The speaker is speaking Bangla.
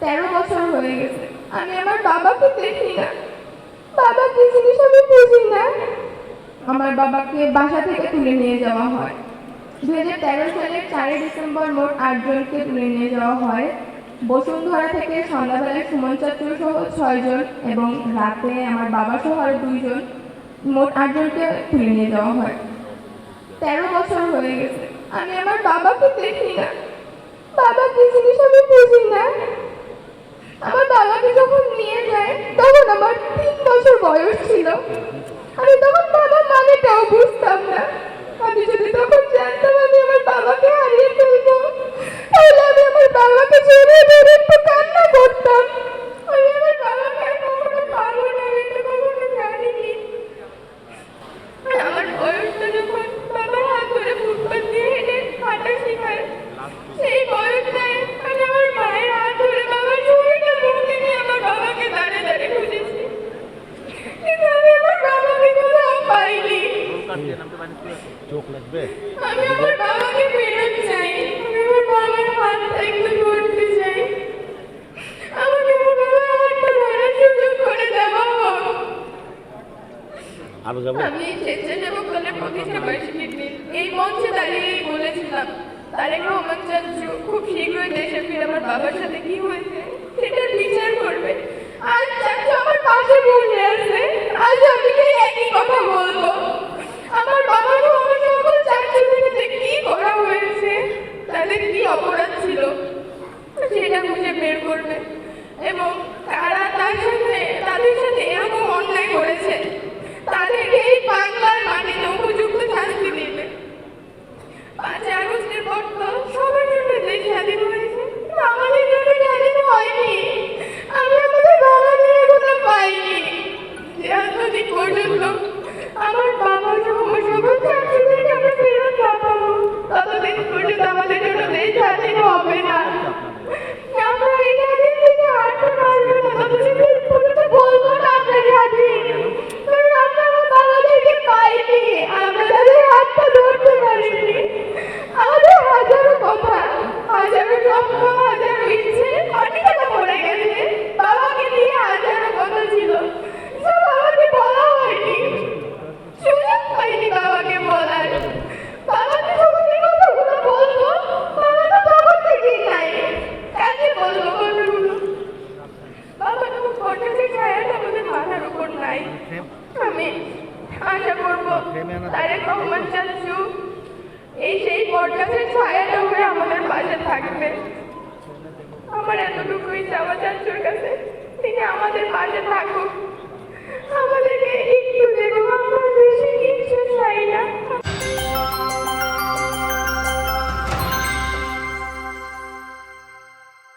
তেরো বছর হয়ে গেছে। আমি আমার বাবাকে দেখি না। বাবা কি জিনিস আমি বুঝি না। আমার বাবাকে বাসা থেকে তুলে নিয়ে যাওয়া হয়। দু হাজার তেরো সালের চারই ডিসেম্বর মোট আটজনকে তুলে নিয়ে যাওয়া হয়। বসুন্ধরা থেকে সন্ধ্যাবেলায় সুমন চাতুর সহ ছয়জন এবং রাতে আমার বাবা সহ আরও দুইজন মোট আটজনকে তুলে নিয়ে যাওয়া হয়। তেরো বছর হয়ে গেছে। আমি আমার বাবাকে দেখি না। বাবা কি জিনিস আমি বুঝি না। ছিল আমি তখন বাবা মানেটাও বুঝতাম না। আমি যদি তখন জানতাম আমি আমার বাবাকে হারিয়ে ফেলব, তাহলে আমি আমার বাবাকে জড়িয়ে ধরে একটু কান্না করতাম। চোখ লাগবে? আমি আমার বাবাকে ফেরত চাই। আমি আমার বাবার হাতটা একটু ধরতে চাই। আমাকে আমার বাবার হাতটা ধরার সুযোগ করে দেওয়া আরও যাব? আমি স্বেচ্ছাসেবক দলের এই মঞ্চে দাঁড়িয়ে বলেছিলাম তারেক রহমান চাচ্ছু খুব শীঘ্রই দেশে ফিরে আমার বাবার সাথে কি হয়েছে সেটার বিচার করবে সেটা খুঁজে বের করবে। এবং তারা তার সাথে তাদের সাথে এরকম অন্যায় করেছে আশা করব তারেক রহমান চাচ্ছু এই সেই বটগাছের ছায়াটা হয়ে আমাদের পাশে থাকবে। আমার এতটুকুই চাওয়া চাচ্ছুর কাছে তিনি আমাদের পাশে থাকুক। আমাদেরকে একটু দেখুক আমরা বেশি কিছু চাই না।